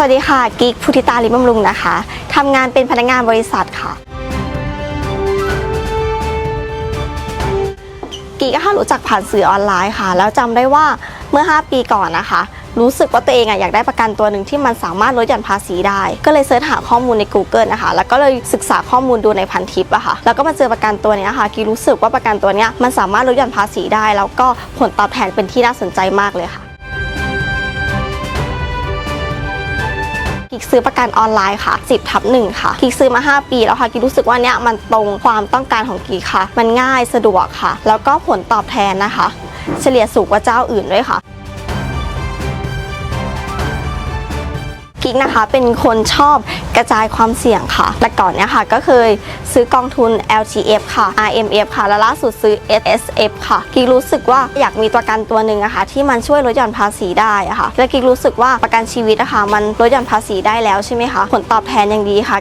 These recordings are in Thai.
สวัสดีค่ะกิ๊กพุทธิตาลิมบำรุงนะคะทำงานเป็นพนักงานบริษัทค่ะกิ๊กก็ค่ะรู้จักผ่านสื่อออนไลน์ค่ะ แล้วจำได้ว่าเมื่อ 5 ปีก่อนนะคะ รู้สึกว่าตัวเองอะอยากได้ประกันตัวหนึ่งที่มันสามารถลดหย่อนภาษีได้ ก็เลยเสิร์ชหาข้อมูลใน Google นะคะ แล้วก็เลยศึกษาข้อมูลดูในพันทิปอะค่ะ แล้วก็มาเจอประกันตัวนี้ค่ะกิกรู้สึกว่าประกันตัวนี้มันสามารถลดหย่อนภาษีได้ แล้วก็ผลตอบแทนเป็นที่น่าสนใจมากเลยค่ะ กิ๊กซื้อประกันออนไลน์ค่ะ 10ทับหนึ่งค่ะกิ๊กซื้อมา 5 ปีแล้วค่ะกิ๊กรู้สึกว่าเนี้ยมันตรงความต้องการของกิ๊กค่ะ มันง่ายสะดวกค่ะ แล้วก็ผลตอบแทนนะคะ เฉลี่ยสูงกว่าเจ้าอื่นด้วยค่ะ กิ๊กนะคะ เป็นคนชอบกระจายความเสี่ยงค่ะ แต่ก่อนเนี้ยค่ะ ก็เคยซื้อกองทุน LTF ค่ะ RMF ค่ะ และล่าสุดซื้อ SSF ค่ะ กิ๊กรู้สึกว่าอยากมีประกันตัวหนึ่งนะคะที่มันช่วยลดหย่อนภาษีได้ะค่ะ และกิ๊กรู้สึกว่าประกันชีวิตนะคะมันลดหย่อนภาษีได้แล้วใช่ไหมคะ ผลตอบแทนยังดีค่ะ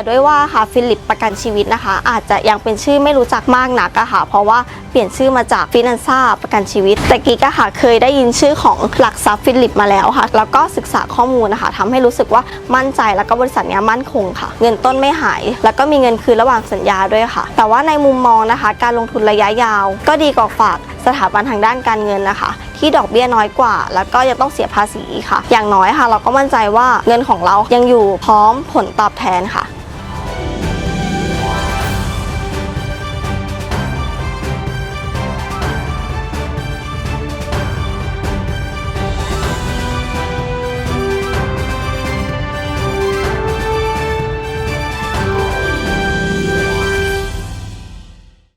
แต่ด้วยว่าค่ะฟิลิปประกันชีวิตนะคะ อาจจะยังเป็นชื่อไม่รู้จักมากนักอะค่ะ เพราะว่าเปลี่ยนชื่อมาจากฟินันซ่าประกันชีวิต แต่กิ๊กอะค่ะเคยได้ยินชื่อของหลักทรัพย์ฟิลิปมาแล้วค่ะ แล้วก็ศึกษาข้อมูลนะคะทำให้รู้สึกว่ามั่นใจแล้วก็บริษัทนี้มั่นคงค่ะ เงินต้นไม่หาย แล้วก็มีเงินคืนระหว่างสัญญาด้วยค่ะ แต่ว่าในมุมมองนะคะ การลงทุนระยะยาว ก็ดีกว่าฝากสถาบันทางด้านการเงินนะคะ ที่ดอกเบี้ยน้อยกว่า แล้วก็ยังต้องเสียภาษีค่ะ อย่างน้อยค่ะ เราก็มั่นใจว่าเงินของเรายังอยู่พร้อมผลตอบแทนค่ะ